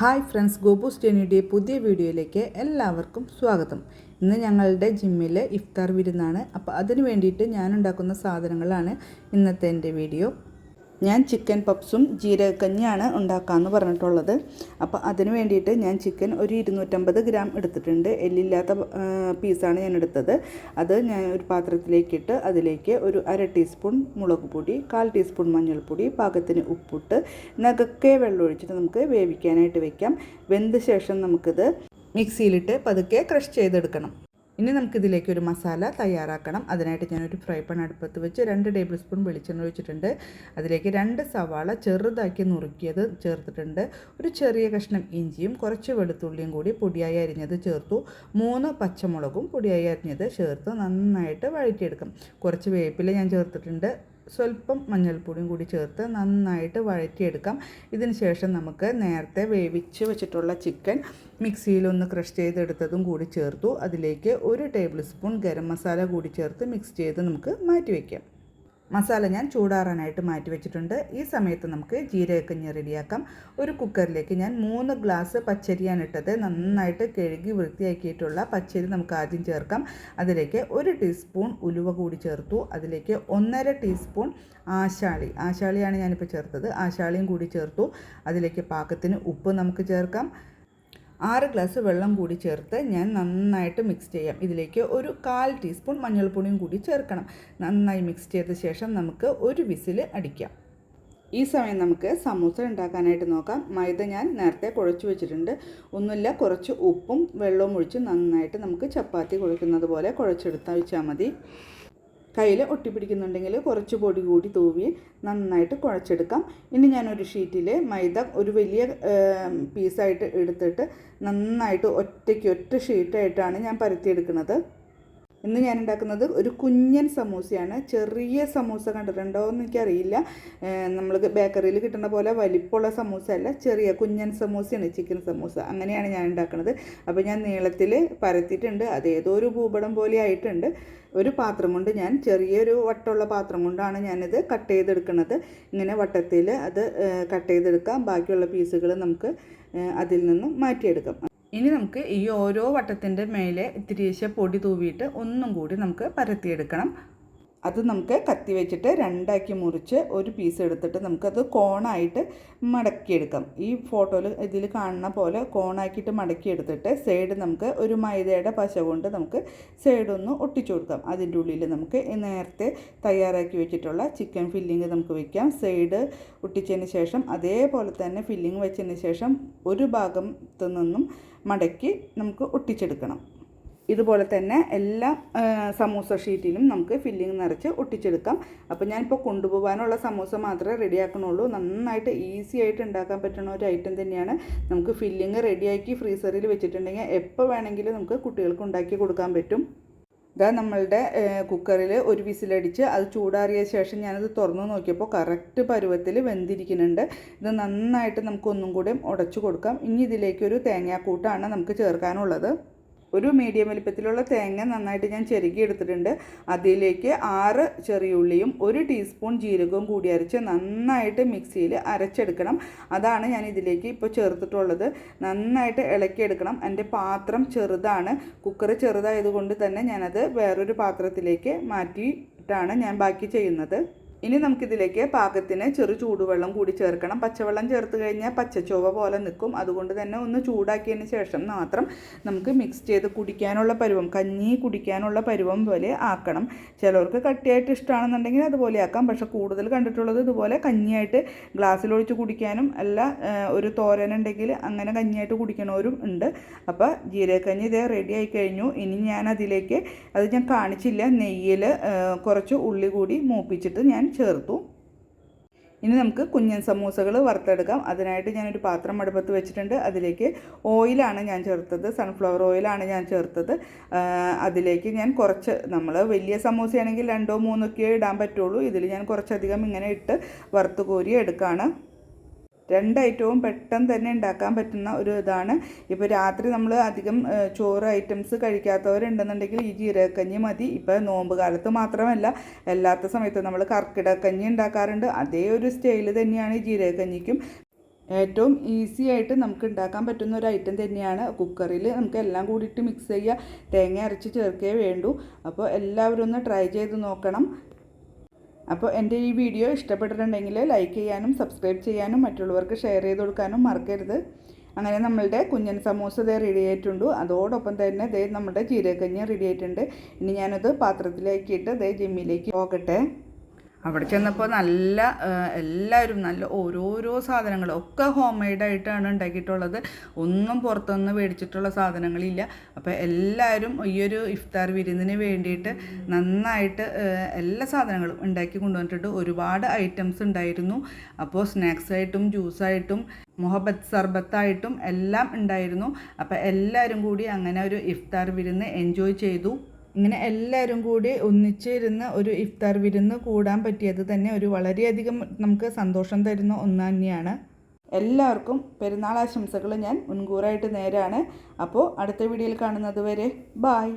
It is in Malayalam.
ഹായ് ഫ്രണ്ട്സ് ഗോപു ടെനിയുടെ പുതിയ വീഡിയോയിലേക്ക് എല്ലാവർക്കും സ്വാഗതം. ഇന്ന് ഞങ്ങളുടെ ജിമ്മിൽ ഇഫ്താർ വിരുന്നാണ്. അപ്പോൾ അതിന് വേണ്ടിയിട്ട് ഞാൻ ഉണ്ടാക്കുന്ന സാധനങ്ങളാണ് ഇന്നത്തെ എന്റെ വീഡിയോ. ഞാൻ ചിക്കൻ പപ്സും ജീരകക്കഞ്ഞിയാണ് ഉണ്ടാക്കാമെന്ന് പറഞ്ഞിട്ടുള്ളത്. അപ്പോൾ അതിന് വേണ്ടിയിട്ട് ഞാൻ ചിക്കൻ ഒരു ഇരുന്നൂറ്റമ്പത് ഗ്രാം എടുത്തിട്ടുണ്ട്. എല്ലില്ലാത്ത പീസാണ് ഞാൻ എടുത്തത്. അത് ഞാൻ ഒരു പാത്രത്തിലേക്കിട്ട് അതിലേക്ക് ഒരു അര ടീസ്പൂൺ മുളക് പൊടി കാൽ ടീസ്പൂൺ മഞ്ഞൾപ്പൊടി പാകത്തിന് ഉപ്പിട്ട് നകക്കെ വെള്ളം ഒഴിച്ചിട്ട് നമുക്ക് വേവിക്കാനായിട്ട് വെക്കാം. വെന്ത ശേഷം നമുക്കിത് മിക്സിയിലിട്ട് പതുക്കെ ക്രഷ് ചെയ്തെടുക്കണം. ഇനി നമുക്കിതിലേക്ക് ഒരു മസാല തയ്യാറാക്കണം. അതിനായിട്ട് ഞാനൊരു ഫ്രൈ പാൻ അടുപ്പത്ത് വെച്ച് രണ്ട് ടേബിൾ സ്പൂൺ വെളിച്ചെണ്ണ ഒഴിച്ചിട്ടുണ്ട്. അതിലേക്ക് രണ്ട് സവാള ചെറുതാക്കി നുറുക്കിയത് ചേർത്തിട്ടുണ്ട്. ഒരു ചെറിയ കഷ്ണം ഇഞ്ചിയും കുറച്ച് വെളുത്തുള്ളിയും കൂടി പൊടിയായി അരിഞ്ഞത് ചേർത്തു. മൂന്ന് പച്ചമുളകും പൊടിയായി അരിഞ്ഞത് ചേർത്ത് നന്നായിട്ട് വഴറ്റിയെടുക്കും. കുറച്ച് വേപ്പില ഞാൻ ചേർത്തിട്ടുണ്ട്. സ്വല്പം മഞ്ഞൾപ്പൊടിയും കൂടി ചേർത്ത് നന്നായിട്ട് വഴറ്റിയെടുക്കാം. ഇതിന് ശേഷം നമുക്ക് നേരത്തെ വേവിച്ച് വെച്ചിട്ടുള്ള ചിക്കൻ മിക്സിയിലൊന്ന് ക്രഷ് ചെയ്തെടുത്തതും കൂടി ചേർത്തു. അതിലേക്ക് ഒരു ടേബിൾ സ്പൂൺ ഗരം മസാല കൂടി ചേർത്ത് മിക്സ് ചെയ്ത് നമുക്ക് മാറ്റി വയ്ക്കാം മസാല ഞാൻ ചൂടാറാനായിട്ട് മാറ്റി വെച്ചിട്ടുണ്ട്. ഈ സമയത്ത് നമുക്ക് ജീരകക്കഞ്ഞി റെഡിയാക്കാം. ഒരു കുക്കറിലേക്ക് ഞാൻ മൂന്ന് ഗ്ലാസ് പച്ചരിയാണ് ഇട്ടത്. നന്നായിട്ട് കഴുകി വൃത്തിയാക്കിയിട്ടുള്ള പച്ചരി നമുക്ക് ആദ്യം ചേർക്കാം. അതിലേക്ക് ഒരു ടീസ്പൂൺ ഉലുവ കൂടി ചേർത്തു. അതിലേക്ക് ഒന്നര ടീസ്പൂൺ ആശാളി. ആശാളിയാണ് ഞാനിപ്പോൾ ചേർത്തത്. ആശാളിയും കൂടി ചേർത്തു. അതിലേക്ക് പാകത്തിന് ഉപ്പ് നമുക്ക് ചേർക്കാം. ആറ് ഗ്ലാസ് വെള്ളം കൂടി ചേർത്ത് ഞാൻ നന്നായിട്ട് മിക്സ് ചെയ്യാം. ഇതിലേക്ക് ഒരു കാൽ ടീസ്പൂൺ മഞ്ഞൾപ്പൊടിയും കൂടി ചേർക്കണം. നന്നായി മിക്സ് ചെയ്ത ശേഷം നമുക്ക് ഒരു വിസിൽ അടിക്കാം. ഈ സമയം നമുക്ക് സമൂസ ഉണ്ടാക്കാനായിട്ട് നോക്കാം. മൈദ ഞാൻ നേരത്തെ കുഴച്ച് വെച്ചിട്ടുണ്ട്. ഒന്നുമില്ല കുറച്ച് ഉപ്പും വെള്ളവും ഒഴിച്ച് നന്നായിട്ട് നമുക്ക് ചപ്പാത്തി കുഴക്കുന്നത് പോലെ കുഴച്ചെടുത്താൽ വെച്ചാൽ മതി. കയ്യിൽ ഒട്ടിപ്പിടിക്കുന്നുണ്ടെങ്കിൽ കുറച്ച് പൊടി കൂടി തൂവി നന്നായിട്ട് കുഴച്ചെടുക്കാം. ഇനി ഞാനൊരു ഷീറ്റിൽ മൈദ ഒരു വലിയ പീസായിട്ട് എടുത്തിട്ട് നന്നായിട്ട് ഒറ്റയ്ക്ക് ഒറ്റ ഷീറ്റായിട്ടാണ് ഞാൻ പരത്തിയെടുക്കുന്നത്. ഇന്ന് ഞാൻ ഉണ്ടാക്കുന്നത് ഒരു കുഞ്ഞൻ സമൂസയാണ്. ചെറിയ സമൂസ കണ്ടിട്ടുണ്ടോ എന്ന് എനിക്കറിയില്ല. നമ്മൾ ബേക്കറിയിൽ കിട്ടുന്ന പോലെ വലിപ്പമുള്ള സമൂസ അല്ല ചെറിയ കുഞ്ഞൻ സമൂസയാണ് ചിക്കൻ സമൂസ. അങ്ങനെയാണ് ഞാൻ ഉണ്ടാക്കുന്നത് അപ്പോൾ ഞാൻ നീളത്തിൽ പരത്തിയിട്ടുണ്ട്. അതേതോ ഒരു ഭൂപടം പോലെ ആയിട്ടുണ്ട്. ഒരു പാത്രം കൊണ്ട് ഞാൻ ചെറിയൊരു വട്ടമുള്ള പാത്രം കൊണ്ടാണ് ഞാനിത് കട്ട് ചെയ്തെടുക്കുന്നത്. ഇങ്ങനെ വട്ടത്തിൽ അത് കട്ട് ചെയ്തെടുക്കാം. ബാക്കിയുള്ള പീസുകൾ നമുക്ക് അതിൽ നിന്നും മാറ്റിയെടുക്കാം. ഇനി നമുക്ക് ഈ ഓരോ വട്ടത്തിന്റെ മേലെ ഇത്തിരിശ പൊടി തൂവിയിട്ട് ഒന്നും കൂടി നമുക്ക് പരത്തിയെടുക്കണം. അത് നമുക്ക് കത്തി വെച്ചിട്ട് രണ്ടാക്കി മുറിച്ച് ഒരു പീസ് എടുത്തിട്ട് നമുക്കത് കോണായിട്ട് മടക്കിയെടുക്കാം. ഈ ഫോട്ടോയിൽ ഇതിൽ കാണുന്ന പോലെ കോണാക്കിയിട്ട് മടക്കിയെടുത്തിട്ട് സൈഡ് നമുക്ക് ഒരു മൈദയുടെ പശ കൊണ്ട് നമുക്ക് സൈഡൊന്ന് ഒട്ടിച്ചു കൊടുക്കാം. അതിന്റെ ഉള്ളിൽ നമുക്ക് നേരത്തെ തയ്യാറാക്കി വെച്ചിട്ടുള്ള ചിക്കൻ ഫില്ലിങ് നമുക്ക് വെക്കാം. സൈഡ് ഒട്ടിച്ചതിന് ശേഷം അതേപോലെ തന്നെ ഫില്ലിങ് വെച്ചതിന് ശേഷം ഒരു ഭാഗത്തു നിന്നും മടക്കി നമുക്ക് ഒട്ടിച്ചെടുക്കണം. ഇതുപോലെ തന്നെ എല്ലാ സമൂസ ഷീറ്റിലും നമുക്ക് ഫില്ലിങ് നിറച്ച് ഒട്ടിച്ചെടുക്കാം. അപ്പോൾ ഞാനിപ്പോൾ കൊണ്ടുപോകാനുള്ള സമൂസ മാത്രമേ റെഡിയാക്കണുള്ളൂ. നന്നായിട്ട് ഈസി ആയിട്ട് ഉണ്ടാക്കാൻ പറ്റുന്ന ഒരു ഐറ്റം തന്നെയാണ്. നമുക്ക് ഫില്ലിങ് റെഡിയാക്കി ഫ്രീസറിൽ വെച്ചിട്ടുണ്ടെങ്കിൽ എപ്പോൾ വേണമെങ്കിലും നമുക്ക് കുട്ടികൾക്ക് ഉണ്ടാക്കി കൊടുക്കാൻ പറ്റും. ഇതാ നമ്മളുടെ കുക്കറിൽ ഒരു വിസിലടിച്ച് അത് ചൂടാറിയ ശേഷം ഞാനത് തുറന്നു നോക്കിയപ്പോൾ കറക്റ്റ് പരുവത്തിൽ വെന്തിരിക്കുന്നുണ്ട്. ഇത് നന്നായിട്ട് നമുക്ക് ഒന്നും ഉടച്ചു കൊടുക്കാം. ഇനി ഇതിലേക്കൊരു തേങ്ങാക്കൂട്ടാണ് നമുക്ക് ചേർക്കാനുള്ളത്. ഒരു മീഡിയം വലിപ്പത്തിലുള്ള തേങ്ങ നന്നായിട്ട് ഞാൻ ചെരുകി എടുത്തിട്ടുണ്ട്. അതിലേക്ക് ആറ് ചെറിയ ഉള്ളിയും ഒരു ടീസ്പൂൺ ജീരകവും കൂടി അരച്ച് നന്നായിട്ട് മിക്സിയിൽ അരച്ചെടുക്കണം. അതാണ് ഞാൻ ഇതിലേക്ക് ഇപ്പോൾ ചേർത്തിട്ടുള്ളത്. നന്നായിട്ട് ഇളക്കിയെടുക്കണം. എന്റെ പാത്രം ചെറുതാണ്. കുക്കർ ചെറുതായതുകൊണ്ട് തന്നെ ഞാനത് വേറൊരു പാത്രത്തിലേക്ക് മാറ്റിയിട്ടാണ് ഞാൻ ബാക്കി ചെയ്യുന്നത്. ഇനി നമുക്കിതിലേക്ക് പാകത്തിന് ചെറു ചൂടുവെള്ളം കൂടി ചേർക്കണം. പച്ചവെള്ളം ചേർത്ത് കഴിഞ്ഞാൽ പച്ചച്ചോവ പോലെ നിൽക്കും. അതുകൊണ്ട് തന്നെ ഒന്ന് ചൂടാക്കിയതിന് ശേഷം മാത്രം നമുക്ക് മിക്സ് ചെയ്ത് കുടിക്കാനുള്ള പരുവം കഞ്ഞി കുടിക്കാനുള്ള പരുവം പോലെ ആക്കണം. ചിലവർക്ക് കട്ടിയായിട്ട് ഇഷ്ടമാണെന്നുണ്ടെങ്കിൽ അതുപോലെ ആക്കാം. പക്ഷേ കൂടുതൽ കണ്ടിട്ടുള്ളത് ഇതുപോലെ കഞ്ഞിയായിട്ട് ഗ്ലാസ്സിലൊഴിച്ച് കുടിക്കാനും അല്ല ഒരു തോരനുണ്ടെങ്കിൽ അങ്ങനെ കഞ്ഞിയായിട്ട് കുടിക്കണവരും ഉണ്ട്. അപ്പോൾ ജീരകക്കഞ്ഞി ഇതേ റെഡി ആയി കഴിഞ്ഞു. ഇനി ഞാൻ അതിലേക്ക് അത് ഞാൻ കാണിച്ചില്ല നെയ്യിൽ കുറച്ച് ഉള്ളി കൂടി മൂപ്പിച്ചിട്ട് ഞാൻ ചേർത്തു. ഇനി നമുക്ക് കുഞ്ഞൻ സമൂസകൾ വറുത്തെടുക്കാം. അതിനായിട്ട് ഞാനൊരു പാത്രം അടുപ്പത്ത് വെച്ചിട്ടുണ്ട്. അതിലേക്ക് ഓയിലാണ് ഞാൻ ചേർത്തത്. സൺഫ്ലവർ ഓയിലാണ് ഞാൻ ചേർത്തത്. അതിലേക്ക് ഞാൻ കുറച്ച് നമ്മൾ വലിയ സമൂസയാണെങ്കിൽ രണ്ടോ മൂന്നൊക്കെ ഇടാൻ പറ്റുള്ളൂ. ഇതിൽ ഞാൻ കുറച്ചധികം ഇങ്ങനെ ഇട്ട് വറുത്ത് കോരി എടുക്കുകയാണ് രണ്ട് ഐറ്റവും പെട്ടെന്ന് തന്നെ ഉണ്ടാക്കാൻ പറ്റുന്ന ഒരു ഇതാണ്. ഇപ്പോൾ രാത്രി നമ്മൾ അധികം ചോറ് ഐറ്റംസ് കഴിക്കാത്തവരുണ്ടെന്നുണ്ടെങ്കിൽ ഈ ജീരകക്കഞ്ഞി മതി. ഇപ്പോൾ നോമ്പ് കാലത്ത് മാത്രമല്ല അല്ലാത്ത സമയത്ത് നമ്മൾ കർക്കിടക്കഞ്ഞി ഉണ്ടാക്കാറുണ്ട്. അതേ ഒരു സ്റ്റൈൽ തന്നെയാണ് ഈ ജീരകക്കഞ്ഞിക്കും. ഏറ്റവും ഈസി ആയിട്ട് നമുക്ക് ഉണ്ടാക്കാൻ പറ്റുന്ന ഒരു ഐറ്റം തന്നെയാണ്. കുക്കറിൽ നമുക്ക് എല്ലാം കൂടിയിട്ട് മിക്സ് ചെയ്യുക തേങ്ങ അരച്ച് ചേർക്കേ വേണ്ടൂ. അപ്പോൾ എല്ലാവരും ഒന്ന് ട്രൈ ചെയ്ത് നോക്കണം. അപ്പോൾ എന്റെ ഈ വീഡിയോ ഇഷ്ടപ്പെട്ടിട്ടുണ്ടെങ്കിൽ ലൈക്ക് ചെയ്യാനും സബ്സ്ക്രൈബ് ചെയ്യാനും മറ്റുള്ളവർക്ക് ഷെയർ ചെയ്ത് കൊടുക്കാനും മറക്കരുത്. അങ്ങനെ നമ്മളുടെ കുഞ്ഞൻ സമൂസ ഇതേ റെഡി ആയിട്ടുണ്ട്. അതോടൊപ്പം തന്നെ ദേ നമ്മുടെ ജീരകഞ്ഞി റെഡി ആയിട്ടുണ്ട്. ഇനി ഞാനത് പാത്രത്തിലേക്കിട്ട് ദേ ജിമ്മിലേക്ക് പോകട്ടെ. അവിടെ ചെന്നപ്പോൾ നല്ല എല്ലാവരും നല്ല ഓരോരോ സാധനങ്ങൾ ഒക്കെ ഹോം മെയ്ഡായിട്ടാണ് ഉണ്ടാക്കിയിട്ടുള്ളത്. ഒന്നും പുറത്തുനിന്ന് മേടിച്ചിട്ടുള്ള സാധനങ്ങളില്ല. അപ്പോൾ എല്ലാവരും ഈ ഒരു ഇഫ്താർ വിരുന്നിന് വേണ്ടിയിട്ട് നന്നായിട്ട് എല്ലാ സാധനങ്ങളും ഉണ്ടാക്കി കൊണ്ടുവന്നിട്ടുണ്ട്. ഒരുപാട് ഐറ്റംസ് ഉണ്ടായിരുന്നു. അപ്പോൾ സ്നാക്സ് ആയിട്ടും ജ്യൂസായിട്ടും മുഹബത്ത് സർബത്തായിട്ടും എല്ലാം ഉണ്ടായിരുന്നു. അപ്പോൾ എല്ലാവരും കൂടി അങ്ങനെ ഒരു ഇഫ്താർ വിരുന്ന് എൻജോയ് ചെയ്തു. ഇങ്ങനെ എല്ലാവരും കൂടി ഒന്നിച്ചിരുന്ന് ഒരു ഇഫ്താർ വിരുന്ന് കൂടാൻ പറ്റിയത് തന്നെ ഒരു വളരെയധികം നമുക്ക് സന്തോഷം തരുന്ന ഒന്ന് തന്നെയാണ്. എല്ലാവർക്കും പെരുന്നാൾ ആശംസകൾ ഞാൻ മുൻകൂറായിട്ട് നേരാണ്. അപ്പോൾ അടുത്ത വീഡിയോയിൽ കാണുന്നത് വരെ ബായ്